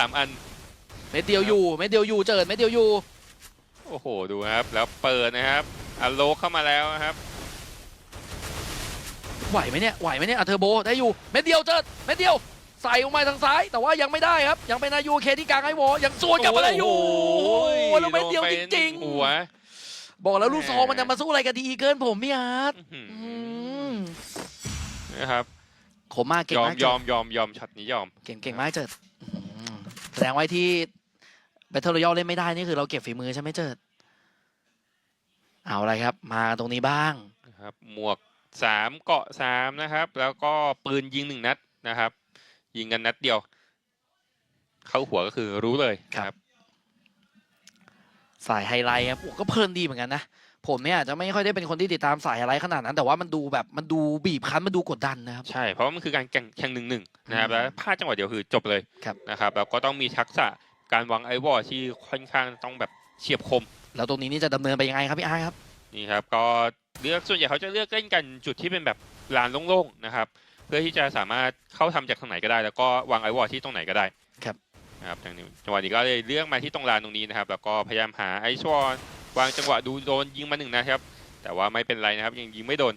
สามอัน เม็ดเดียวอยู่เม็ดเดียวอยู่เจิดเม็ดเดียวอยู่โอ้โห ดูครับ แล้วเปิดนะครับอโลเข้ามาแล้วนะครับไหวไหมเนี่ยไหวไหมเนี่ยอะเทอร์โบได้อยู่เม็ดเดียวเจิดเม็ดเดียวใส่ลงมาทางซ้าย แต่ว่ายังไม่ได้ครับ ยังเป็นอายุเคที่กลางไอวอลยังสวนกลับมาได้อยู่ โอ้ยโอ้แล้วเม็ดเดียวโนจไปริงหัวๆบอกแล้วลูกซองมันจะมาสู้อะไรกับดีอีเกิลผมพี่อาร์ตอื้ออืหือมนะครับขมมากเก่งยอมมากยเจิอดมยอมยอมช็อตนี้ยอม เก่งเก่งมากเจิดอืม แสดงไว้ที่แบทเทิลรอยัลเล่นไม่ได้นี่คือเราเก็บฝีมือใช่ไหมเจิด เอาอะไรครับ มาตรงนี้บ้าง นะครับหมวกสามเกาะสามนะครับ แล้วก็ปืนยิงหนึ่งนัดนะครับ ยิงกันนัดเดียว เข้าหัวก็คือรู้เลยครับครับสายไฮไลท์ครับโอ้ก็เพลินดีเหมือนกันนะ ผมเนี่ยอาจจะไม่ค่อยได้เป็นคนที่ติดตามสายไฮไลท์ขนาดนั้น แต่ว่ามันดูแบบมันดูบีบคั้นมันดูกดดันนะครับ ใช่ เพราะว่ามันคือการแข่งแข่งหนึ่งหนึ่งนะครับอืมแล้วพลาดจังหวะเดียวคือจบเลยครับนะครับแล้วก็ต้องมีทักษะการวางไอวอลที่ค่อนข้างต้องแบบเฉียบคม แล้วตรงนี้นี่จะดำเนินไปยังไงครับพี่อาร์ตครับนี่ครับก็เลือกส่วนใหญ่เขาจะเลือกเล่นกันจุดที่เป็นแบบลานโล่งๆนะครับเพื่อที่จะสามารถเข้าทำจากทางไหนก็ได้ แล้วก็วางไอวอลที่ตรงไหนก็ได้ครับนะครับทางนี้จังหวะนี้ก็เลยเลือกมาที่ตรงลานตรงนี้นะครับ แล้วก็พยายามหาไอชวอน วางจังหวะดูโดนยิงมาหนึ่งนะครับ แต่ว่าไม่เป็นไรนะครับยังยิงไม่โดน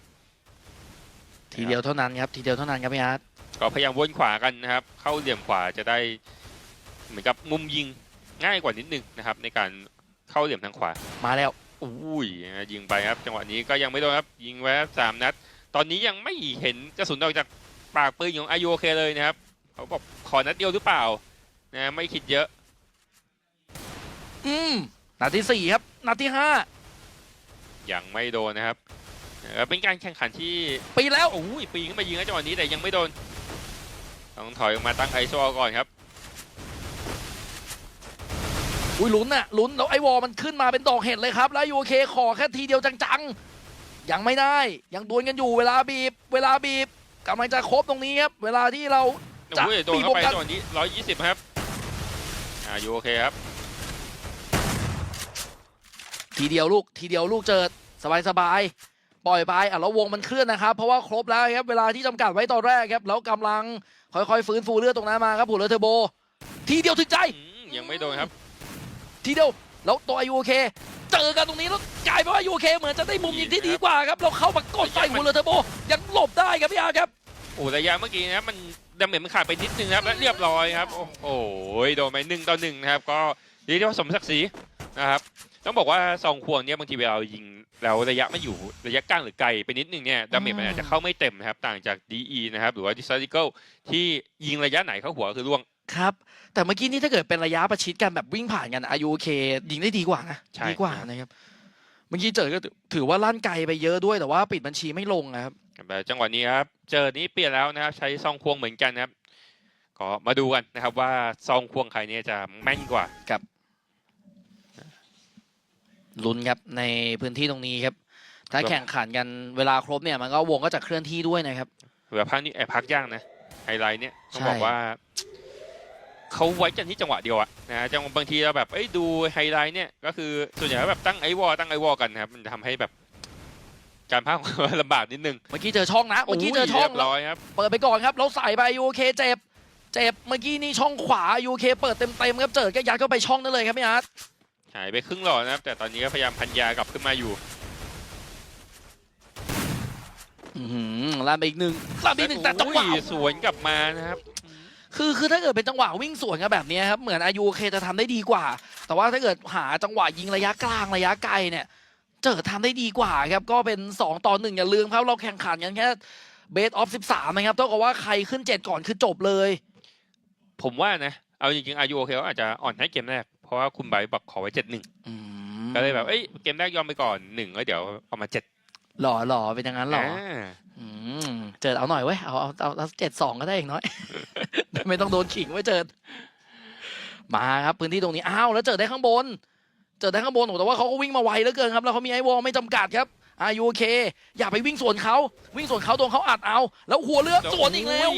ทีเดียวเท่านั้นครับทีเดียวเท่านั้นครับพี่อาร์ตก็พยายามวนขวากันนะครับ เข้าเหลี่ยมขวาจะได้เหมือนกับมุมยิงง่ายกว่านิดนึงนะครับ ในการเข้าเหลี่ยมทางขวามาแล้วอุ้ยยิงไปครับ จังหวะนี้ก็ยังไม่โดนครับยิงไว้ครับสามนัด ตอนนี้ยังไม่เห็นกระสุนออกจากปากปืนของอายุโอเคเลยนะครับเขาบอกขอนัดเดียวหรือเปล่านะไม่คิดเยอะ อืมนัดที่สี่ครับ นัดที่ห้ายังไม่โดนนะครับเอ่อเป็นการแข่งขันที่ปีแล้วโอ้ยปีนขึ้นมายิงแล้วจังหวะนี้แต่ยังไม่โดน ต้องถอยออกมาตั้งไอโซก่อนครับ อุ้ยลุ้นอะลุ้นแล้วไอวอลมันขึ้นมาเป็นดอกเห็ดเลยครับ แล้วยูเคขอแค่ทีเดียวจังๆ ยังไม่ได้ ยังดวลกันอยู่เวลาบีบ เวลาบีบกำลังจะครบตรงนี้ครับ เวลาที่เรา จะโอ้ยโดนเข้าไปปีบวกกัน จังหวะนี้ร้อยยี่สิบครับอายุโอเคครับ ทีเดียวลูกทีเดียวลูกเจิดสบายสบายๆปล่อยไปอะแล้ววงมันเคลื่อนนะครับ เพราะว่าครบแล้วครับเวลาที่จำกัดไว้ตอนแรกครับแล้วกำลังค่อยๆฟื้นฟูเลือดตรงนั้นมาครับผูเลอเทอร์โบ ทีเดียวถึงใจอืมยังไม่โดนครับ ทีเดียวแล้วตัวอายุโอเคเจอกันตรงนี้แล้วกลายเป็นว่าอายุโอเคเหมือนจะได้มุมยิงที่ดีกว่าครับเราเข้ามากดใส่หูเลอเทอร์โบ ยังหลบได้ครับพี่อาร์ครับโอ้ระยะเมื่อกี้นะครับมันดาเมจมันขาดไปนิดนึงครับและเรียบร้อยครับ โอ้โหโดนไปหนึ่งต่อหนึ่งนะครับ ก็เรียกได้ว่าสมศักดิ์ศรีนะครับ ต้องบอกว่าซองควงเนี่ยบางทีเวลาเรายิงแล้วระยะไม่อยู่ระยะกลางหรือไกลไปนิดนึงเนี่ยดาเมจมันอาจจะเข้าไม่เต็มนะครับต่างจาก DE นะครับหรือว่า d i s t r i c a l ที่ยิงระยะไหนเข้าหัวคือล่วงครับ แต่เมื่อกี้นี่ถ้าเกิดเป็นระยะประชิดกันแบบวิ่งผ่านกันอายุโอเคยิงได้ดีกว่านะใช่ดีกว่านะครับเมื่อกี้เจอก็ถือว่าลั่นไกลไปเยอะด้วยแต่ว่าปิดบัญชีไม่ลงนะครับแต่จังหวะนี้ครับเจอนี้เปลี่ยนแล้วนะครับใช้ซองควงเหมือนกันนะครับก็มาดูกันนะครับว่าซองควงใครเนี่ยจะแม่นกว่า ลุ้นครับในพื้นที่ตรงนี้ครับ ถ้าครับแข่งขันกันเวลาครบเนี่ยมันก็วงก็จะเคลื่อนที่ด้วยนะครับเหลือพักนี้แอบพักย่างนะไฮไลท์เนี่ยต้องใช่บอกว่าเขาไว้กันที่จังหวะเดียวอะนะจังหวะบางทีเราแบบเอ้ยดูไฮไลท์เนี่ยก็คือส่วนใหญ่ก็แบบตั้งไอวอลตั้งไอวอลกันนะครับมันจะทำให้แบบการพากย์ลำบากนิดนึงเมื่อกี้เจอช่องนะเมื่อกี้เจอช่องเรียบร้อยครับเปิดไปก่อนครับแล้วใส่ไปอายุโอเคเจ็บ เจ็บเมื่อกี้นี่ช่องขวาอายุโอเคเปิดเต็มๆครับเจอก็ยัดเข้าไปช่องนั่นเลยครับพี่อาร์ต หายไปครึ่งหลอดนะครับ แต่ตอนนี้ก็พยายามพันยากลับขึ้นมาอยู่อื้อหือลั่นไปอีกหนึ่งลั่นไปอีกหนึ่งแต่จังหวะอุ้ยสวนกลับมานะครับคือคือถ้าเกิดเป็นจังหวะวิ่งสวนกันแบบเนี้ยครับเหมือนอายุโอเคจะทำได้ดีกว่า แต่ว่าถ้าเกิดหาจังหวะยิงระยะกลางระยะไกลเนี่ย เจอทำได้ดีกว่าครับก็เป็น 2 ต่อหนึ่งอย่าลืมครับ เราแข่งขันกันแค่เบสออฟ13นะครับเท่ากับว่าใครขึ้น7ก่อนคือจบเลย ผมว่านะ เอาจริงๆอายุโอเคเขาอาจจะอ่อนให้เกมแรก เพราะว่าคุณไบร์ทบอกขอไว้เจ็ดหนึ่งอืมก็เลยแบบเอ้ยเกมแรกยอมไปก่อนหนึ่งแล้วเดี๋ยวเอามาเจ็ดหล่อหล่อเป็นอย่างนั้นหรอาอืมเจอเอาหน่อยเว้ยเอาเอาเอาเจ็ดสองก็ได้เองน้อย ไม่ต้องโดนขิงไว้เจอมาครับพื้นที่ตรงนี้อ้าวแล้วเจอได้ข้างบน เจอได้ข้างบนโอ้แต่ว่าเขาก็วิ่งมาไวเหลือเกินครับแล้วเขามีไอวอลไม่จำกัดครับอายุโอเค อย่าไปวิ่งสวนเขาวิ่งสวนเขาโดนเขาอัดเอา แล้วหัวเรือสวนอีกแล้ว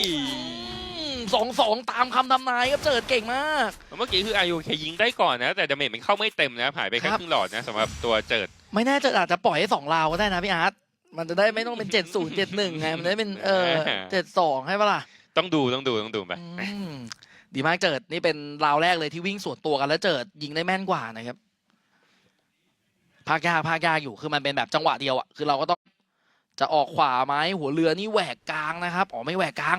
โยสองสองตามคำทำนายครับเจิดเก่งมาก เมื่อกี้คืออายุเคยิงได้ก่อนนะ แต่ดาเมจมันเข้าไม่เต็มนะครับหายไปแค่ครับครึ่งหลอดนะสำหรับตัวเจิด ไม่แน่เจะอาจจะปล่อยให้สองราวก็ได้นะพี่อาร์ตมันจะได้ไม่ต้องเป็นเจ็ดศูนย์เจ็ดหนึ่งไงมันได้เป็นเออเจ็ดสองให้ปะล่ะต้องดูต้องดูต้องดูไปอืมดีมากเจิดนี่เป็นราวแรกเลยที่วิ่งสวนตัวกันแล้วเจิดยิงได้แม่นกว่านะครับภาคยากภาคยากอยู่คือมันเป็นแบบจังหวะเดียวอะคือเราก็ต้องจะออกขวาไหมหัวเรือนี่แหวกกลางนะครับอ๋อไม่แหวกกลาง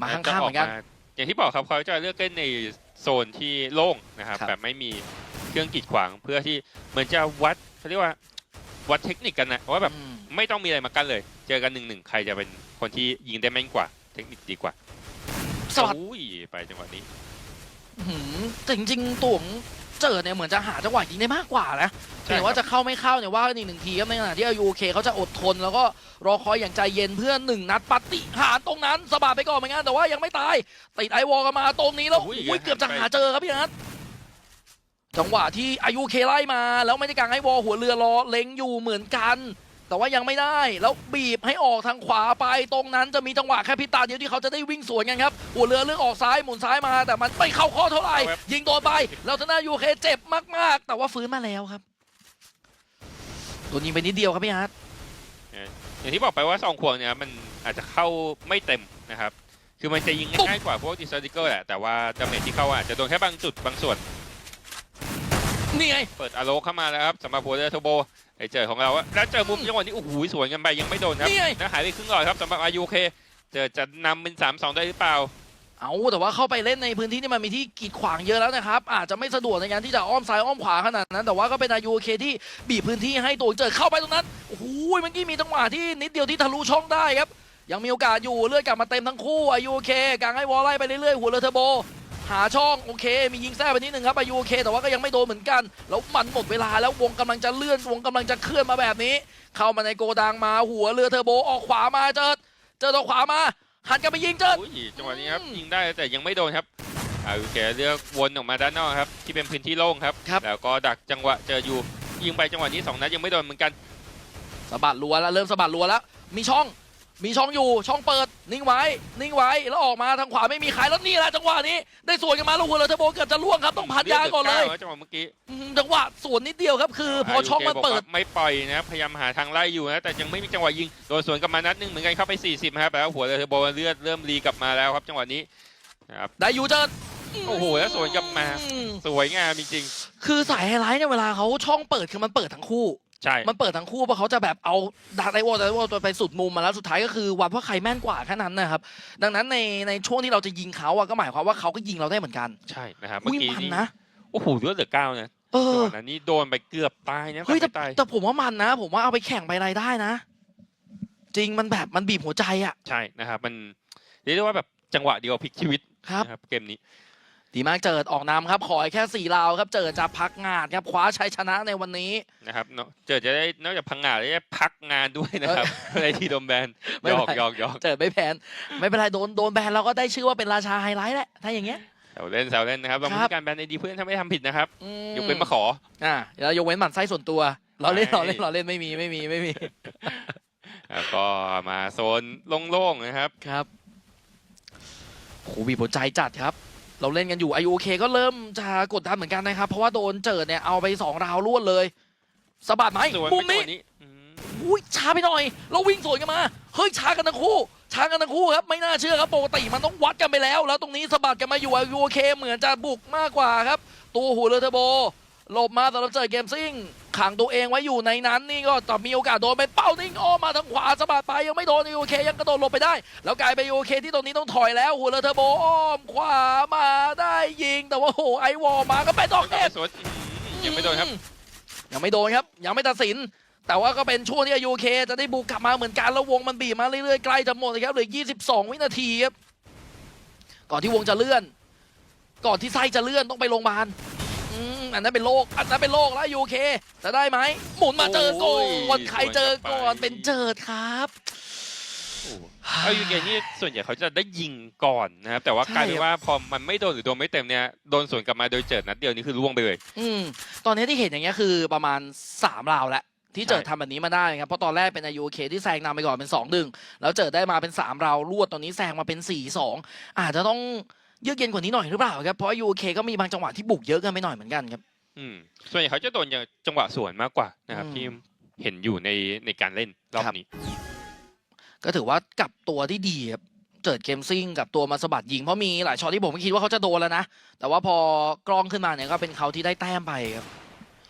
มาข้างๆเหมือนกัน อย่างที่บอกครับเขาจะเลือกเล่นในโซนที่โล่งนะครับครับแบบไม่มีเครื่องกีดขวางเพื่อที่เหมือนจะวัดเขาเรียกว่าวัดเทคนิคกันนะว่าแบบอืมไม่ต้องมีอะไรมากั้นเลย เจอกันหนึ่งหนึ่งใครจะเป็นคนที่ยิงได้แม่นกว่า เทคนิคดีกว่าสวัสดอุ้ยไปจังหวะนี้หืมแต่จริงๆตัวของ เจิดเนี่ยเหมือนจะหาจังหวะยิงได้มากกว่านะใช่แต่ว่าจะเข้าไม่เข้าเนี่ยว่ากันอีกหนึ่งทีครับในขณะที่อายุเคเขาจะอดทน แล้วก็รอคอยอย่างใจเย็นเพื่อหนึ่งนัดปฏิหารย์ตรงนั้นสะบัดไปก่อนเหมือนกันแต่ว่ายังไม่ตายติดไอวอลกันมาตรงนี้แล้วอุ้ยอุ้ยเกือบจะหาเจอครับพี่นัทจังหวะที่อายุเคไล่มา แล้วไม่ได้กางไอวอลหัวเรือรอเล็งอยู่เหมือนกัน แต่ว่ายังไม่ได้ แล้วบีบให้ออกทางขวาไปตรงนั้นจะมีจังหวะแค่พริบตาเดียวที่เขาจะได้วิ่งสวนกันครับหัวเรือเลือกออกซ้ายหมุนซ้ายมา แต่มันไม่เข้าข้อเท่าไหร่ครับยิงโดนไป แล้วทางหน้ายูเคเจ็บมาก ๆ แต่ว่าฟื้นมาแล้วครับโดนยิงไปนิดเดียวครับพี่อาร์ตอย่างที่บอกไปว่าซองควงเนี่ยมันอาจจะเข้าไม่เต็มนะครับ คือมันจะยิงง่ายกว่าพวกดิสติเกอร์แหละแต่ว่าดาเมจที่เข้าอาจจะโดนแค่บางจุดบางส่วนนี่ไงเปิดอโลเข้ามาแล้วครับสำหรับหัวเรือเทอร์โบ ไอเจอของเราอะแล้วเจอมุมจังหวะนี้โอ้โหสวนกันไปยังไม่โดนครับนี่ไงแล้วหายไปครึ่งหลอดครับสำหรับอายุเคเจอจะนำเป็น3 2ได้หรือเปล่า เอาแต่ว่าเข้าไปเล่นในพื้นที่ที่มันมีที่กีดขวางเยอะแล้วนะครับ อาจจะไม่สะดวกในการที่จะอ้อมซ้ายอ้อมขวาขนาดนั้น แต่ว่าก็เป็นอายุเคที่บีบพื้นที่ให้ตัวเจอเข้าไปตรงนั้นโอ้โหเมื่อกี้มีจังหวะที่นิดเดียวที่ทะลุช่องได้ครับ ยังมีโอกาสอยู่เลือดกลับมาเต็มทั้งคู่อายุเคกางให้วอลไล่ไปเรื่อยๆหัวเรือเทอร์โบ หาช่องโอเค มียิงแท้ไปนิดหนึ่งครับอายุโอเค แต่ว่าก็ยังไม่โดนเหมือนกัน แล้วมันหมดเวลาแล้ววงกำลังจะเลื่อนวงกำลังจะเคลื่อนมาแบบนี้ เข้ามาในโกดังมาหัวเรือเทอร์โบออกขวามาเจอเจอตัวขวามา หันกลับไปยิงเจออุ้ยจังหวะนี้ครับอืมยิงได้แต่ยังไม่โดนครับอายุเคเลือกวนออกมาด้านนอกครับที่เป็นพื้นที่โล่งครับครับแล้วก็ดักจังหวะเจออยู่ยิงไปจังหวะนี้สองนัดยังไม่โดนเหมือนกันสะบัดรัวแล้วเริ่มสะบัดรัวแล้วมีช่อง มีช่องอยู่ช่องเปิดนิ่งไว้ นิ่งไว้แล้วออกมาทางขวาไม่มีใครแล้วนี่แหละจังหวะนี้ได้สวนกันมาแล้วหัวเรือเทอร์โบเกือบจะล่วงครับต้องพันยาก่อนเลยลืดจังหวะเมื่อกี้อืมจังหวะสวนนิดเดียวครับคือ พอช่องมันเปิดบอกว่าไม่ปล่อยนะพยายามหาทางไล่อยู่นะแต่ยังไม่มีจังหวะยิงโดนสวนกลับมานัดหนึงเหมือนกันเข้าไป 40ครับแล้วหัวเรือเทอร์โบเลือดเริ่มรีกลับมาแล้วครับ จังหวะนี้นะครับได้อยู่เจอโอ้โหแล้วสวนกลับมาอืมสวยงามจริงคือสายไฮไลท์เนี่ยเวลาเขาช่องเปิดคือมันเปิดทั้งคู่ๆ ใช่ มันเปิดทั้งคู่เพราะเขาจะแบบเอาดาร์ไดวอลดาร์ไดวอลไปสุดมุมมาแล้วสุดท้ายก็คือวัดว่าใครแม่นกว่าแค่นั้นนะครับ ดังนั้นในในช่วงที่เราจะยิงเขาอะก็หมายความว่าเขาก็ยิงเราได้เหมือนกันใช่นะครับเมื่ออุ้ยกี้มันนี่นะโอ้โหเลือดเหลือเก้านะเอจังอหวะนั้นนี่โดนไปเกือบตายนะเฮ้ยแต่ไม่ตายแต่ผมว่ามันนะ ผมว่าเอาไปแข่งไปอะไรได้นะ จริงมันแบบมันบีบหัวใจอะใช่นะครับ มันเรียกได้ว่าแบบจังหวะเดียวพลิกชีวิตครับนะครับเกมนี้ ดีมากเจิดออกนำครับขอแค่สี่ราวครับเจิดจะพักงานครับคว้าชัยชนะในวันนี้นะครับเนอะเจอจะได้นอกจากพังงาแล้วได้พักงานด้วยนะครับในทีโดมแบนไม่หยเป็นอกไรหยอกหยอกเจิดไม่แพนไม่เป็นไรโดนโดนแบนเราก็ได้ชื่อว่าเป็นราชาไฮไลท์แหละถ้าอย่างเงี้ยแซวเล่นแซวเล่นนะครับเราคไม่รับมีการแบนในดีเพื่อนถ้าไม่ทำผิดนะครับอืยกเว้นมาขออ่าแล้วยกเว้นหมั่นไส้ส่วนตัวเราเล่นไม่เราเล่นเราเล่นไม่มีไม่มีไม่มีแล้วก็มาโซนโล่งๆนะครับครับโหบีบหัวใจจัดครับ เราเล่นกันอยู่ไอโอเคก็เริ่มจะกดดันเหมือนกันนะครับ เพราะว่าโดนเจิดเนี่ยเอาไปสองราวรวดเลยสะบัดไหมส่วนมุมไม่นี้ตัวนี้อืมอุ้ยช้าไปหน่อย เราวิ่งสวนกันมา เฮ้ยช้ากันทั้งคู่ ช้ากันทั้งคู่ครับ ไม่น่าเชื่อครับปกติมันต้องวัดกันไปแล้ว แล้วตรงนี้สะบัดกันมาอยู่ไอโอเคเหมือนจะบุกมากกว่าครับ ตัวหัวเรือเทอร์โบหลบมาสำหรับเจอเกมซิ่ง ขังตัวเองไว้อยู่ในนั้นนี่ก็จะมีโอกาสโดนเป็นเป้านิ่งอ้อมมาทางขวาสะบัดไปยังไม่โดนไอโอเคยังกระโดดหลบไปได้ แล้วกลายเป็นไอโอเคที่ตรงนี้ต้องถอยแล้วหัวเรือเทอร์โบอ้อมขวามาได้ยิงแต่ว่าโหไอวอลมาก็เป็นดอกแล้วเด็ก็ดสวนอืมยังไม่โดนครับ ยังไม่โดนครับ ยังไม่ตัดสิน แต่ว่าก็เป็นช่วงที่อายุเคจะได้บุกกลับมาเหมือนกันแล้ววงมันบีบมาเรื่อยๆใกล้จะหมดเลยครับเหลือ 22 วินาทีครับก่อนที่วงจะเลื่อน ก่อนที่ไส้จะเลื่อนต้องไปโรงพยาบาล อืมอันนั้นเป็นโรคอันนั้นเป็นโรคแล้วอายุเคจะได้ไหมหมุนมาเจอก่อนใครเจอก่อนเป็นเจิดครับโอ้เอายูเกนนี่ส่วนใหญ่เขาจะได้ยิงก่อนนะครับ แต่ว่าใช่กลายเป็นว่าพอมันไม่โดนหรือโดนไม่เต็มเนี่ยโดนสวนกลับมาโดยเจิดนัดเดียวนี่คือล่วงไปเลยอืมตอนนี้ที่เห็นอย่างเงี้ยคือประมาณ3ราวแล้วที่เจิดใช่ทำแบบนี้มาได้ครับเพราะตอนแรกเป็นอายุเคที่แซงนำไปก่อนเป็น2ดึงแล้วเจิดได้มาเป็น3ราวรวดตอนนี้แซงมาเป็น4 2อาจจะต้อง เยือกเย็นกว่านี้หน่อยหรือเปล่าครับเพราะอายุเคก็มีบางจังหวะที่บุกเยอะกันไปหน่อยเหมือนกันครับอืมส่วนใหญ่เขาจะโดนอย่างจังหวะสวนมากกว่านะครับอืมที่เห็นอยู่ในในการเล่นรอบครับนี้ ก็ถือว่ากลับตัวที่ดีครับเเจิดเกมซิ่งกับตัวมาสะบัดยิงเพราะมีหลายช็อตที่ผมไม่คิดว่าเขาจะโดนแล้วนะแต่ว่าพอกล้องขึ้นมาเนี่ยก็เป็นเขาที่ได้แต้มไปครับ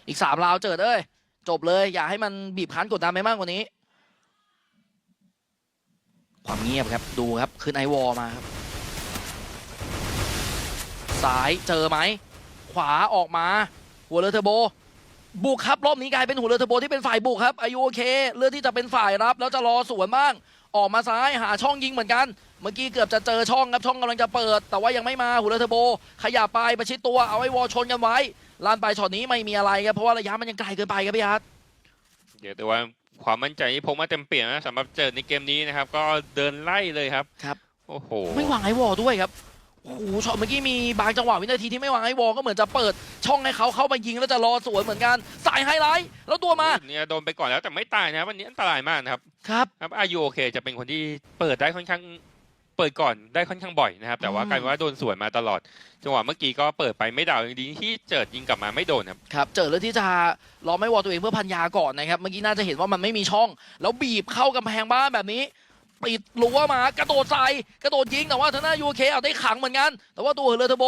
อีกสามราวเจิดเอ้ยจบเลย อย่าให้มันบีบคั้นกดดันไปมากกว่านี้ ความเงียบครับดูครับขึ้นไอวอลมาครับ ซ้ายเจอไหม ขวาออกมา หัวเรือเทอร์โบ บุกครับรอบนี้กลายเป็นหัวเรือเทอร์โบที่เป็นฝ่ายบุกครับอายุโอเค เลือกที่จะเป็นฝ่ายรับ แล้วจะรอสวนบ้าง ออกมาซ้ายหาช่องยิงเหมือนกัน เมื่อกี้เกือบจะเจอช่องครับช่องกำลังจะเปิด แต่ว่ายังไม่มาหัวเรือเทอร์โบ ขยับไปประชิดตัวเอาไอ้วอลชนกันไว้ลานไปช็อตนี้ไม่มีอะไรครับเพราะว่าระยะมันยังไกลเกินไปครับพี่อาร์ตเดี๋ยวแต่ว่าความมั่นใจที่ผมมาเต็มเปี่ยมนะสำหรับเจิดในเกมนี้นะครับ ก็เดินไล่เลยครับครับ โอ้โห ไม่วางไอ้วอลด้วยครับ โอ้โหช็อตเมื่อกี้มีบางจังหวะวินาทีที่ไม่วางไอ้วอลก็เหมือนจะเปิดช่องให้เขาเข้ามายิงแล้วจะรอสวนเหมือนกันสายไฮไลท์แล้วตัวมาเนี่ยโดนไปก่อนแล้วแต่ไม่ตายนะครับวันนี้อันตรายมากนะครับครับครับอายุโอเคจะเป็นคนที่เปิดได้ค่อนข้างเปิดก่อนได้ค่อนข้างบ่อยนะครับ แต่ว่าอืมกลายเป็นว่าโดนสวนมาตลอด จังหวะเมื่อกี้ก็เปิดไปไม่ดาวจริงๆที่เจิดยิงกลับมาไม่โดนครับครับ เจอเลือกที่จะรอไม่วอลตัวเองเพื่อพันยาก่อนนะครับ เมื่อกี้น่าจะเห็นว่ามันไม่มีช่อง แล้วบีบเข้ากำแพงบ้านแบบนี้ ปิดรั้วมากระโดดใส่กระโดดยิงแต่ว่าทางหน้ายูเคเอาได้ขังเหมือนกัน แต่ว่าตัวเรือเทอร์โบ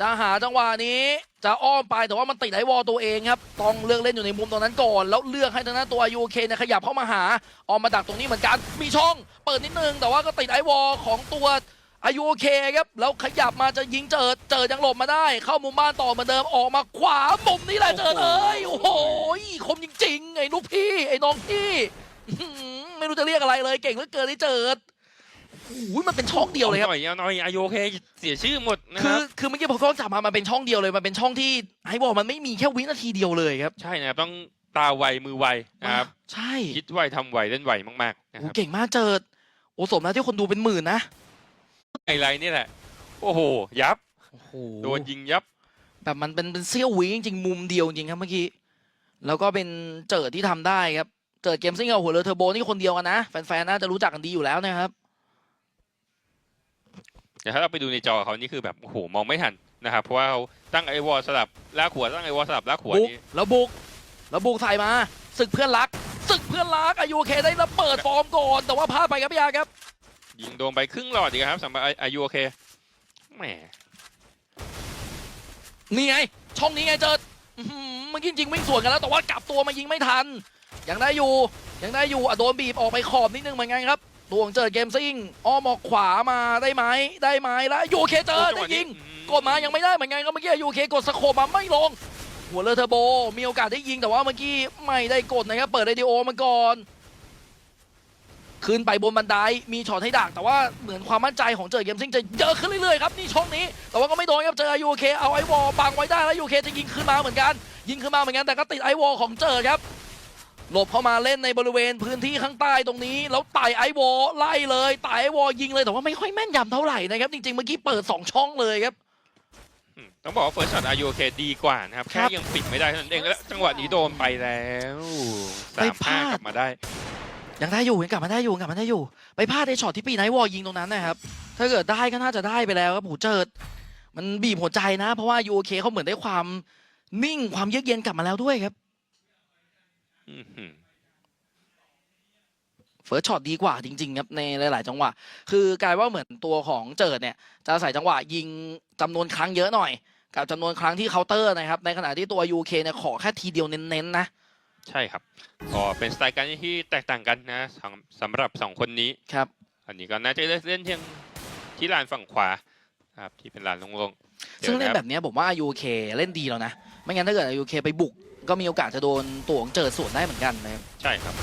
จะหาจังหวะนี้จะอ้อมไปแต่ว่ามันติดไอวอลตัวเองครับต้องเลือกเล่นอยู่ในมุมตรงนั้นก่อน แล้วเลือกให้ทางหน้าตัวยูเคเนี่ยขยับเข้ามาหาออมมาดักตรงนี้เหมือนกัน มีช่องเปิดนิดนึง แต่ว่าก็ติดไอวอลของตัวอายุโอเคครับ แล้วขยับมาจะยิงเจิด เจิดยังหลบมาได้ เข้ามุมบ้านต่อเหมือนเดิมออกมาขวามุมนี้แหละเจิดเอ้ยโอ้โหคมจริงๆ ไอ้ลูกพี่ ไอ้น้องพี่ ไม่รู้จะเรียกอะไรเลย เก่งเหลือเกินที่เจิดโอ้ยมันเป็นช่องเดียวเลยครับหน่อยเอาหน่อยอายุโอเคเสียชื่อหมดนะคคืรัอบคือเมื่อกี้พอกล้องจับมามันเป็นช่องเดียวเลยมันเป็นช่องที่ไอ้บอกมันไม่มีแค่วินาทีเดียวเลยครับใช่นะครับต้องตาไวมือไวนะครับใช่คิดไวทำไวเล่นไวมากๆนะคโอ้รับเก่งมากเจิดโอ้สมแล้วที่คนดูเป็นหมื่นนะไฮไลท์นี่แหละ โอ้โห ยับโอ้โห โดนยิงยับ แบบมันเป็นเป็นเสี้ยววิจริงๆมุมเดียวจริงครับเมื่อกี้ แล้วก็เป็นเจิดที่ทำได้ครับ เจิดเกมซิ่งกับหัวเรือเทอร์โบนี่คนเดียวกันนะ แฟนๆน่าจะรู้จักกันดีอยู่แล้วนะครับแต่ถ้าเราไปดูในจอเขานี่คือแบบโอ้โหมองไม่ทันนะครับเพราะว่าเขาตั้งไอวอลสลับลากหัวตั้งไอวอลสลับลากหัวบุกนี่แล้วบุกแล้วบุกใส่มาศึกเพื่อนรักศึกเพื่อนรักอายุเคได้แล้วเปิดฟอร์มก่อนแต่ว่าพลาดไปครับพี่ยาครับ ยิงโดนไปครึ่งหลอดอีกครับสำหรับอายุโอเคแหมนี่ไงช่องนี้ไงเจิดอื้อหือเมื่อกี้จริงๆวิ่งสวนกันแล้วแต่ว่ากลับตัวมายิงไม่ทัน ยังได้อยู่ยังได้อยู่อะโดนบีบออกไปขอบนิดนึงเหมือนกันครับตัวของเจิดเกมซิ่งอ้อมออกขวามาได้ไหมได้ไหมแล้วยูเคเจอจังหได้วะนี้ยิงอืกดมายังไม่ได้เหมือนกันก็เมื่อกี้ยูเคกดสโคปมาไม่ลง หัวเรือเทอร์โบ มีโอกาสได้ยิงแต่ว่าเมื่อกี้ไม่ได้กดนะครับเปิดเรดิโอมาก่อนขึ้นไปบนบันไดมีช็อตให้ดักแต่ว่าเหมือนความมั่นใจของเจอเกมซิงจะเยอะขึ้นเรื่อยๆครับนี่ช่องนี้ แต่ว่าก็ไม่โดนครับเจอยูเคเอาไอวอลบังไว้ได้แล้วยูเคจะยิงขึ้นมาเหมือนกัน ยิงขึ้นมาเหมือนกันแต่ก็ติดไอวอลของเจอครับ หลบเข้ามาเล่นในบริเวณพื้นที่ข้างใต้ตรงนี้ แล้วไต่ไอวอลไล่เลยไต่ไอวอลยิงเลยแต่ว่าไม่ค่อยแม่นยำเท่าไหร่นะครับ จริงๆ เมื่อกี้เปิดสองช่องเลยครับอืมต้องบอกว่าเฟิร์สช็อตอายุโอเคดีกว่านะครับคแค่รับยังปิดไม่ได้เท่านั้นเองแล้วจังหวะนี้โดนไปแล้วไปสามพลาห้าด กลับมาได้ ยังได้อยู่ยังกลับมาได้อยู่ยังกลับมาได้อยู่ ไปพลาดในช็อตที่ปีไนท์วอลยิงตรงนั้นนะครับ ถ้าเกิดได้ก็น่าจะได้ไปแล้วครับผูเจิด มันบีบหัวใจนะ เพราะว่ายูเคเขาเหมือนได้ความนิ่งความเยือกเย็นกลับมาแล้วด้วยครับอื้อหือ เฟิร์สช็อตดีกว่าจริงๆครับในหลาย ๆ จังหวะ คือกลายว่าเหมือนตัวของเจิดเนี่ย จะใส่จังหวะยิงจำนวนครั้งเยอะหน่อย กับจำนวนครั้งที่เคาน์เตอร์นะครับ ในขณะที่ตัวยูเคเนี่ยขอแค่ทีเดียวเน้นๆนะ ใช่ครับก็เป็นสไตล์การเล่นที่แตกต่างกันนะสำสำหรับสองคนนี้ครับ อันนี้ก็น่าจะเล่นเที่ยงที่ลานฝั่งขวาครับที่เป็นลานโล่งๆซึ่งเล่นดี๋ยวะแบบเนี้ยผมว่ายูเคเล่นดีแล้วนะไม่งั้นถ้าเกิดยูเคไปบุก ก็มีโอกาสจะโดนตัวของเจิดสวนได้เหมือนกันนะครับใช่ครับ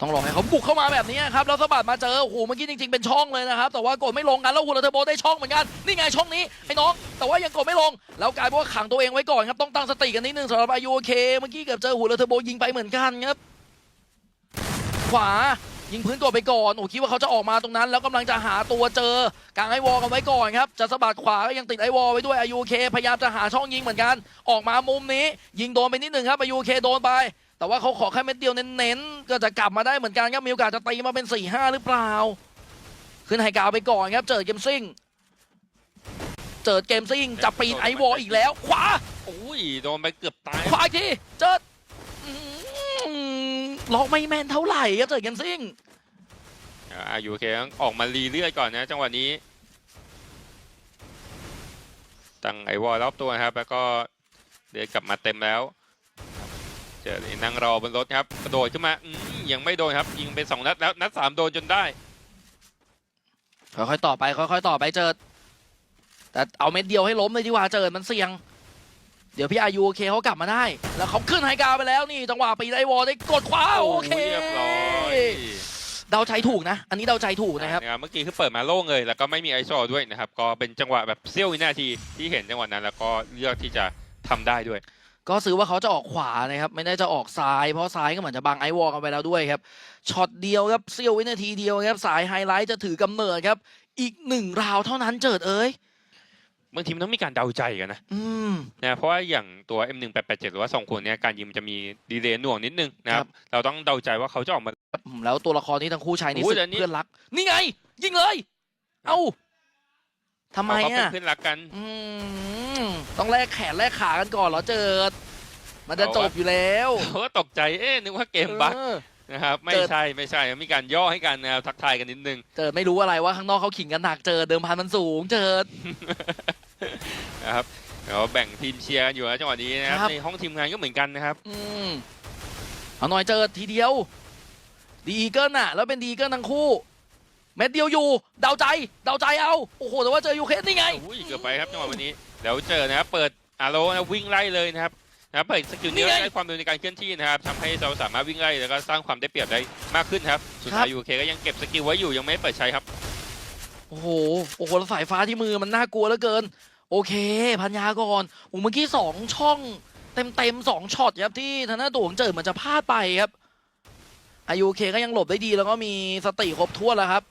ต้องรอให้เขาบุกเข้ามาแบบนี้ครับแล้วสะบัดมาเจอโอ้โหเมื่อกี้จริงๆเป็นช่องเลยนะครับแต่ว่ากดไม่ลงกันแล้วหัวเทอร์โบได้ช่องเหมือนกันนี่ไงช่องนี้ไอ้น้องแต่ว่ายังกดไม่ลง แล้วกลายเป็นว่าขังตัวเองไว้ก่อนครับต้องตั้งสติกันนิดนึงสำหรับอายุโอเคเมื่อกี้เกือบเจอหัวเทอร์โบยิงไปเหมือนกันครับขวา ยิงพื้นตัวไปก่อนโอ้คิดว่าเขาจะออกมาตรงนั้น แล้วกำลังจะหาตัวเจอกางไอวอลกันไว้ก่อนครับจะสะบัดขวาก็ยังติดไอวอลไว้ด้วยอายุเคพยายามจะหาช่องยิงเหมือนกัน ออกมามุมนี้ ยิงโดนไปนิดหนึ่งครับอายุเคโดนไป แต่ว่าเขาขอแค่เม็ดเดียวเน้นๆก็จะกลับมาได้เหมือนกันครับมีโอกาสจะตีมาเป็น4ี่ห้าหรือเปล่า ขึ้นไฮกราวไปก่อนครับเจอเกมซิ่งเจอเกมซิ่งจะปีนไอวอลอีกแล้ว ขวาโอ้ยโดนไปเกือบตายขวาอีกทีเจออื้อหือ ล็อกไม่แม่นเท่าไหร่ครับเจอเกมซิ่งอายุเคต้องออกมารีเลือดก่อนนะจังหวะนี้ ตั้งไอวอลรอบตัวนะครับ แล้วก็เดินกลับมาเต็มแล้วเจอเลยนั่งรอบนรถครับกระโดดขึ้นมาอืมยังไม่โดนครับ ยิงไปสองนัดแล้วนัดสามโดนจนได้ค่อยๆต่อไปค่อยๆต่อไปเจิดแต่เอาเม็ดเดียวให้ล้มเลยดีกว่าเจิดมันเสี่ยง เดี๋ยวพี่อายุโอเคเขากลับมาได้ แล้วเขาขึ้นไฮกราวด์ไปแล้วนี่จังหวะปีนไอวอลได้กดขวาโอเคเรียบร้อยเดาใจถูกนะ อันนี้เดาใจถูกนะครับเมื่อกี้คือเปิดมาโล่งเลย แล้วก็ไม่มีไอซอลด้วยนะครับ ก็เป็นจังหวะแบบเสี้ยววินาทีที่เห็นจังหวะนั้น แล้วก็เลือกที่จะทำได้ด้วย ก็ซื้อว่าเขาจะออกขวานะครับไม่ได้จะออกซ้ายเพราะซ้ายก็เหมือนจะบังไอวอลกันไปแล้วด้วยครับช็อตเดียวครับเสี้ยววินาทีเดียวครับสายไฮไลท์จะถือกำเนิดครับอีกหนึ่งราวเท่านั้นเจิดเอ้ย บางทีมันต้องมีการเดาใจกันนะอืม นะเพราะว่าอย่างตัว M1887 หรือว่าสองคนเนี้ยการยิงมันจะมีดีเลย์หน่วงนิดนึงนะคครัรับ บเราต้องเดาใจว่าเขาจะออกมา อืมแล้วตัวละครนี้ทั้งคู่ชายนี่โอ้ยสึกแต่นี่ เพื่อนรัก นี่ไง ยิงเลย เอ้าทำไมเขาก็เป็นอะเพื่อนรักกัน อืมต้องแลกแขนแลกขากันก่อนเหรอเจิด มันจะจบอยู่แล้ว เขาก็ตกใจเอ๊ะนึกว่าเกมบั๊กเออ นะครับไม่เจิดใช่ไม่ใช่มีการย่อให้กันนะครับทักทายกันนิดนึงเจิดไม่รู้อะไรว่าข้างนอกเขาขิงกันหนักเจิดเดิมพันมันสูงเจิดนะครับแล้วแบ่งทีมเชียร์กันอยู่นะจังหวะนี้นะครับครับในห้องทีมงานก็เหมือนกันนะครับอืมเอาหน่อยเจิดทีเดียวดีอีเกิลน่ะ แล้วเป็นดีอีเกิลทั้งคู่เม็ดเดียวอยู่ เดาใจเดาใจเอาโอ้โหแต่ว่าเจอยูเคสนี่ไงอุ้ยเกือบไปครับจังหวะวันนี้แล้วเจอนะครับเปิดอาโลนะวิ่งไล่เลยนะครับ นะครับเปิดสกิลนี้นี่ไงได้ความเร็วในการเคลื่อนที่นะครับทำให้เราสามารถวิ่งไล่แล้วก็สร้างความได้เปรียบได้มากขึ้นครับสุดท้ายยูเคก็ยังเก็บสกิลไว้อยู่ยังไม่เปิดใช้ครับโอ้โหโอ้โหแล้วสายฟ้าที่มือมันน่ากลัวเหลือเกิน โอเค พันยาก่อนโอ้เมื่อกี้สองช่องเต็มเต็มๆสองช็อตครับที่ทางหน้าตัวของเจิดมันจะพลาดไปครับอายุเคก็ยังหลบได้ดีแล้วก็มีสติครบถ้วนแล้วครับ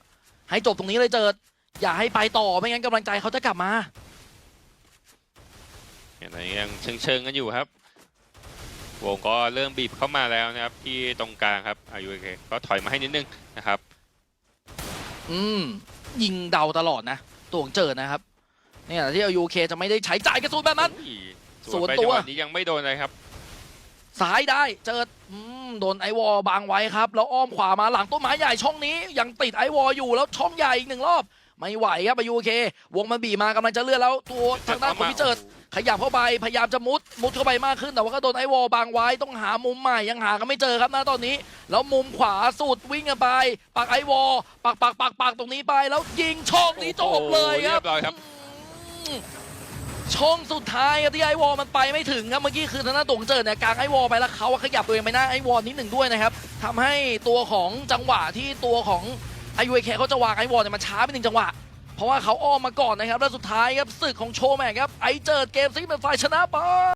ให้จบตรงนี้เลยเจิด อย่าให้ไปต่อไม่งั้นกำลังใจเขาจะกลับมาอย่างไรยังเชิงเชิงๆกันอยู่ครับ วงก็เริ่มบีบเข้ามาแล้วนะครับ ที่ตรงกลางครับอายุเคก็ถอยมาให้นิดนึงนะครับ อืมยิงเดาตลอดนะ ตัวของเจิดนะครับ เนี่ยที่อายุเคจะไม่ได้ใช้จ่ายกระสุนแบบนั้นอุ้ยสวนไปตัวจังหวะนี้ยังไม่โดนเลยครับสายได้เจิดอืมโดนไอวอลบังไว้ครับ แล้วอ้อมขวามาหลังต้นไม้ใหญ่ช่องนี้ ยังติดไอวอลอยู่แล้วช่องใหญ่อีกหนึ่งรอบ ไม่ไหวครับอายุเค วงมันบีบมากำลังจะเลื่อนแล้วตัวทางด้านของพี่เจิด ขยับเข้าไปพยายามจะมุดมุดเข้าไปมากขึ้นแต่ว่าก็โดนไอวอลบังไว้ต้องหามุมใหม่ยังหากันไม่เจอครับนะตอนนี้ แล้วมุมขวาสุดวิ่งกันไปปักไอวอลปักปักปักปักตรงนี้ไป แล้วยิงช่องนี้จบเลยครับโอ้โหเรียบร้อยครับอืมช่องสุดท้ายครับที่ไอวอลมันไปไม่ถึงครับเมื่อกี้คือทางด้านตวงเจิดเนี่ยกางไอวอลไปแล้วเขาอะขยับตัวเองไปหน้าไอวอลนิดหนึ่งด้วยนะครับทำให้ตัวของจังหวะที่ตัวของไอยูเอแคเขาจะวางไอวอลเนี่ยมันช้าไปหนึ่งจังหวะ เพราะว่าเขาอ้อมมาก่อนนะครับ และสุดท้ายครับศึกของโชว์แมนครับไอเจิดเกมซีเป็นฝ่ายชนะไป